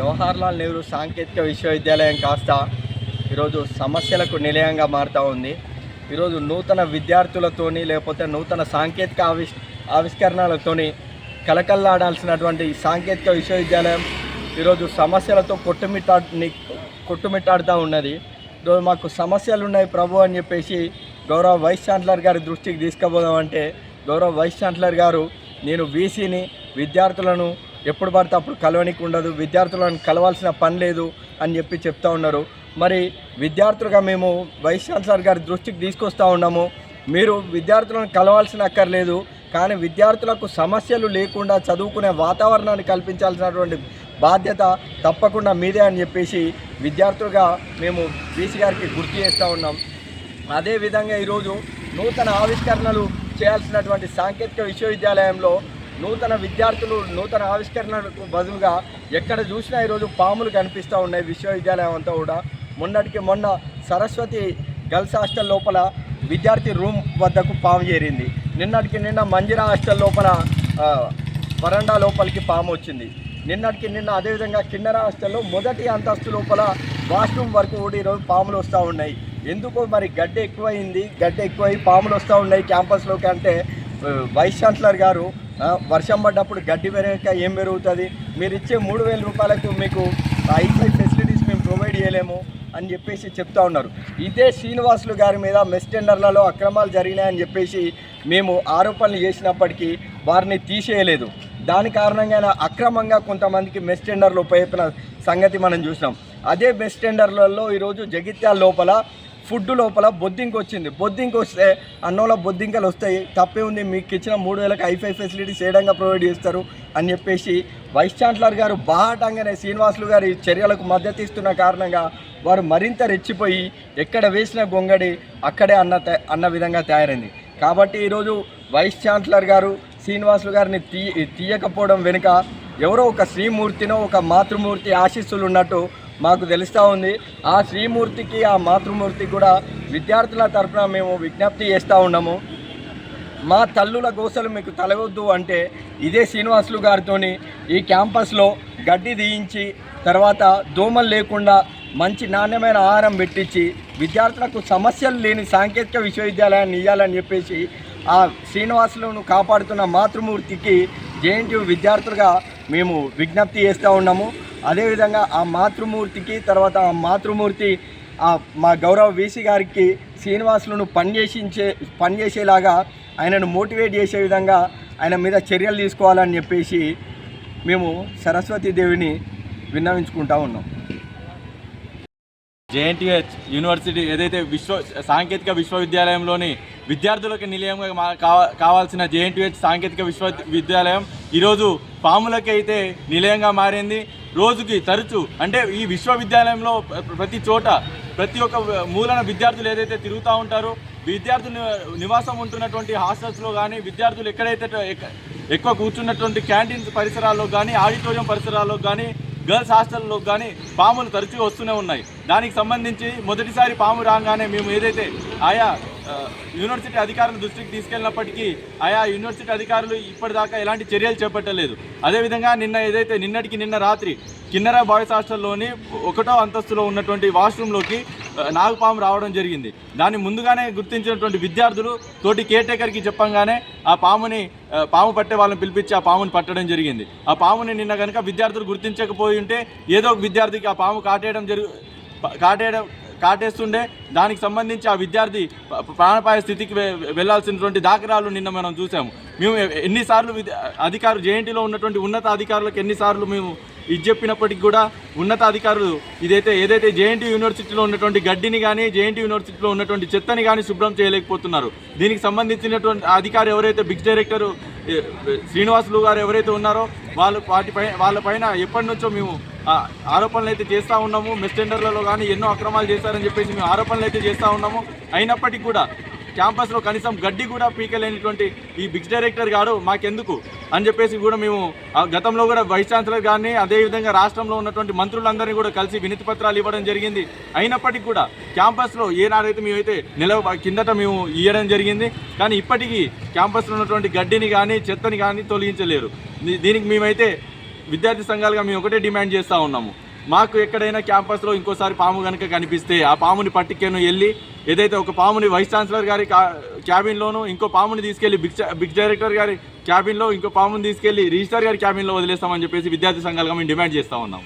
జవహర్లాల్ నెహ్రూ సాంకేతిక విశ్వవిద్యాలయం కాస్త ఈరోజు సమస్యలకు నిలయంగా మారుతూ ఉంది. ఈరోజు నూతన విద్యార్థులతోని లేకపోతే నూతన సాంకేతిక ఆవిష్ ఆవిష్కరణలతోని కలకల్లాడాల్సినటువంటి సాంకేతిక విశ్వవిద్యాలయం ఈరోజు సమస్యలతో కొట్టుమిట్టా కొట్టుమిట్టాడుతూ ఉన్నది. ఈరోజు మాకు సమస్యలు ఉన్నాయి ప్రభు అని చెప్పేసి గౌరవ వైస్ ఛాన్సలర్ గారి దృష్టికి తీసుకుపోదామంటే గౌరవ వైస్ ఛాన్సలర్ గారు నేను వీసీని విద్యార్థులను ఎప్పుడు పడితే అప్పుడు కలవనికి ఉండదు విద్యార్థులను కలవాల్సిన పని లేదు అని చెప్పి చెప్తా ఉన్నారు. మరి విద్యార్థులుగా మేము వైస్ ఛాన్సలర్ గారి దృష్టికి తీసుకొస్తా ఉన్నాము. మీరు విద్యార్థులను కలవాల్సిన అక్కర్లేదు కానీ విద్యార్థులకు సమస్యలు లేకుండా చదువుకునే వాతావరణాన్ని కల్పించాల్సినటువంటి బాధ్యత తప్పకుండా మీదే అని చెప్పేసి విద్యార్థులుగా మేము బీసీ గారికి గుర్తు చేస్తూ ఉన్నాం. అదేవిధంగా ఈరోజు నూతన ఆవిష్కరణలు చేయాల్సినటువంటి సాంకేతిక విశ్వవిద్యాలయంలో నూతన విద్యార్థులు నూతన ఆవిష్కరణలకు బదులుగా ఎక్కడ చూసినా ఈరోజు పాములు కనిపిస్తూ ఉన్నాయి. విశ్వవిద్యాలయం అంతా కూడా. మొన్నటికి మొన్న సరస్వతి గర్ల్స్ హాస్టల్ లోపల విద్యార్థి రూమ్ వద్దకు పాము చేరింది. నిన్నటికి నిన్న మంజిరా హాస్టల్ లోపల వరండా లోపలికి పాము వచ్చింది. నిన్నటికి నిన్న అదేవిధంగా కిన్నెర హాస్టల్లో మొదటి అంతస్తు లోపల వాష్రూమ్ వరకు కూడా ఈరోజు పాములు వస్తూ ఉన్నాయి. ఎందుకో మరి గడ్డ ఎక్కువైంది గడ్డ ఎక్కువై పాములు వస్తూ ఉన్నాయి క్యాంపస్లోకి అంటే వైస్ ఛాన్సలర్ గారు వర్షం పడ్డప్పుడు గడ్డి పెరగక ఏం పెరుగుతుంది? మీరు ఇచ్చే మూడు వేల రూపాయలకు మీకు ఐఫై ఫెసిలిటీస్ మేము ప్రొవైడ్ చేయలేము అని చెప్పేసి చెప్తా ఉన్నారు. ఇదే శ్రీనివాసులు గారి మీద మెస్ టెండర్లలో అక్రమాలు జరిగినాయని చెప్పేసి మేము ఆరోపణలు చేసినప్పటికీ వారిని తీసేయలేదు. దాని కారణంగా అక్రమంగా కొంతమందికి మెస్ టెండర్లు ఉపయోగించిన సంగతి మనం చూసినాం. అదే మెస్ టెండర్లలో ఈరోజు జగిత్యాల లోపల ఫుడ్ లోపల బొద్దింక వచ్చింది. బొద్దింక వస్తే అన్నంలో బొద్దింకలు వస్తాయి. తప్పే ఉంది మీకు ఇచ్చిన మూడు వేలకు ఐఫై ఫెసిలిటీస్ ఏడంగా ప్రొవైడ్ చేస్తారు అని చెప్పేసి వైస్ ఛాన్సలర్ గారు బాహాటంగానే శ్రీనివాసులు గారి చర్యలకు మద్దతు ఇస్తున్న కారణంగా వారు మరింత రెచ్చిపోయి ఎక్కడ వేసిన గొంగడి అక్కడే అన్న అన్న విధంగా తయారైంది. కాబట్టి ఈరోజు వైస్ ఛాన్సలర్ గారు శ్రీనివాసులు గారిని తీ తీయకపోవడం వెనుక ఎవరో ఒక శ్రీమూర్తినో ఒక మాతృమూర్తి ఆశీస్సులు ఉన్నట్టు మాకు తెలుస్తూ ఉంది. ఆ శ్రీమూర్తికి ఆ మాతృమూర్తికి కూడా విద్యార్థుల తరఫున మేము విజ్ఞప్తి చేస్తూ ఉన్నాము. మా తల్లుల గోసలు మీకు తలవద్దు అంటే ఇదే శ్రీనివాసులు గారితోని ఈ క్యాంపస్లో గడ్డి తీయించి తర్వాత దోమలు లేకుండా మంచి నాణ్యమైన ఆహారం పెట్టించి విద్యార్థులకు సమస్యలు లేని సాంకేతిక విశ్వవిద్యాలయాన్ని ఇవ్వాలని చెప్పేసి ఆ శ్రీనివాసులను కాపాడుతున్న మాతృమూర్తికి జేఎన్టీ విద్యార్థులుగా మేము విజ్ఞప్తి చేస్తూ ఉన్నాము. అదేవిధంగా ఆ మాతృమూర్తికి తర్వాత ఆ మాతృమూర్తి మా గౌరవ వీసీ గారికి శ్రీనివాసులను పనిచేసించే పనిచేసేలాగా ఆయనను మోటివేట్ చేసే విధంగా ఆయన మీద చర్యలు తీసుకోవాలని చెప్పేసి మేము సరస్వతీదేవిని విన్నవించుకుంటా ఉన్నాం. జేఎన్టీహెచ్ యూనివర్సిటీ ఏదైతే విశ్వ సాంకేతిక విశ్వవిద్యాలయంలోని విద్యార్థులకు నిలయంగా మా- కావాల్సిన జేఎన్టీహెచ్ సాంకేతిక విశ్వవిద్యాలయం ఈరోజు పాములకైతే నిలయంగా మారింది. రోజుకి తరచు అంటే ఈ విశ్వవిద్యాలయంలో ప్రతి చోట ప్రతి ఒక్క మూలన విద్యార్థులు ఏదైతే తిరుగుతూ ఉంటారో విద్యార్థులు నివాసం ఉంటున్నటువంటి హాస్టల్స్లో కానీ విద్యార్థులు ఎక్కడైతే ఎక్క- ఎక్కువ కూర్చున్నటువంటి క్యాంటీన్స్ పరిసరాల్లో కానీ ఆడిటోరియం పరిసరాల్లో కానీ గర్ల్స్ హాస్టల్లో కానీ పాములు తరచుగా వస్తూనే ఉన్నాయి. దానికి సంబంధించి మొదటిసారి పాము రాగానే మేము ఏదైతే ఆయా యూనివర్సిటీ అధికారుల దృష్టికి తీసుకెళ్ళినప్పటికీ ఆయా యూనివర్సిటీ అధికారులు ఇప్పటిదాకా ఎలాంటి చర్యలు చేపట్టలేదు. అదేవిధంగా నిన్న ఏదైతే నిన్నటికి నిన్న రాత్రి కిన్నెర బాయ్స్ హాస్టల్లోని ఒకటో అంతస్తులో ఉన్నటువంటి వాష్రూమ్లోకి ఆ, నాగుపాము రావడం జరిగింది. దాన్ని ముందుగానే గుర్తించినటువంటి విద్యార్థులు తోటి కేర్టేకర్కి చెప్పంగానే ఆ పాముని పాము పట్టే వాళ్ళని పిలిపించి ఆ పాముని పట్టడం జరిగింది. ఆ పాముని నిన్న కనుక విద్యార్థులు గుర్తించకపోయి ఉంటే ఏదో ఒక విద్యార్థికి ఆ పాము కాటేయడం జరుగు కాటేయడం కాటేస్తుండే. దానికి సంబంధించి ఆ విద్యార్థి ప్రాణపాయ స్థితికి వె- వెళ్ళాల్సినటువంటి దాఖలాలు నిన్న మనం చూసాము మేము ఎన్నిసార్లు విద్య- అధికారులు జేఎన్టీలో ఉన్నటువంటి ఉన్నత అధికారులకు ఎన్నిసార్లు మేము ఇది చెప్పినప్పటికీ కూడా ఉన్నత అధికారులు ఇదైతే ఏదైతే జేఎన్టీ యూనివర్సిటీలో ఉన్నటువంటి గడ్డిని కానీ జేఎన్టీ యూనివర్సిటీలో ఉన్నటువంటి చెత్తని కానీ శుభ్రం చేయలేకపోతున్నారు. దీనికి సంబంధించినటువంటి అధికారి ఎవరైతే బిగ్ డైరెక్టర్ శ్రీనివాసులు గారు ఎవరైతే ఉన్నారో వాళ్ళు వాటిపై వాళ్ళపైన ఎప్పటి నుంచో మేము ఆరోపణలు అయితే చేస్తూ ఉన్నాము. మెస్ టెండర్లలో కానీ ఎన్నో అక్రమాలు చేశారని చెప్పేసి మేము ఆరోపణలు అయితే చేస్తూ ఉన్నాము. అయినప్పటికీ కూడా క్యాంపస్లో కనీసం గడ్డి కూడా పీకలేనిటువంటి ఈ బిగ్ డైరెక్టర్ గారు మాకెందుకు అని చెప్పేసి కూడా మేము ఆ గతంలో కూడా వైస్ ఛాన్సలర్ గారిని అదేవిధంగా రాష్ట్రంలో ఉన్నటువంటి మంత్రులందరినీ కూడా కలిసి వినతి పత్రాలు ఇవ్వడం జరిగింది. అయినప్పటికీ కూడా క్యాంపస్లో ఏనాడైతే మేమైతే నిలవ కిందట మేము ఇవ్వడం జరిగింది. కానీ ఇప్పటికీ క్యాంపస్లో ఉన్నటువంటి గడ్డిని కానీ చెత్తని కానీ తొలగించలేరు. దీనికి మేమైతే విద్యార్థి సంఘాలుగా మేము ఒకటే డిమాండ్ చేస్తూ ఉన్నాము. మాకు ఎక్కడైనా క్యాంపస్లో ఇంకోసారి పాము కనుక కనిపిస్తే ఆ పాముని పట్టుకెను వెళ్ళి ఏదైతే ఒక పాముని వైస్ ఛాన్సలర్ గారి కా- క్యాబిన్లోను ఇంకో పాముని తీసుకెళ్ళి బిగ్ బిగ్ డైరెక్టర్ గారి క్యాబిన్లో ఇంకో పాముని తీసుకెళ్ళి రిజిస్టర్ గారి క్యాబిన్లో వదిలేస్తామని చెప్పేసి విద్యార్థి సంఘాలుగా మేము డిమాండ్ చేస్తూ ఉన్నాం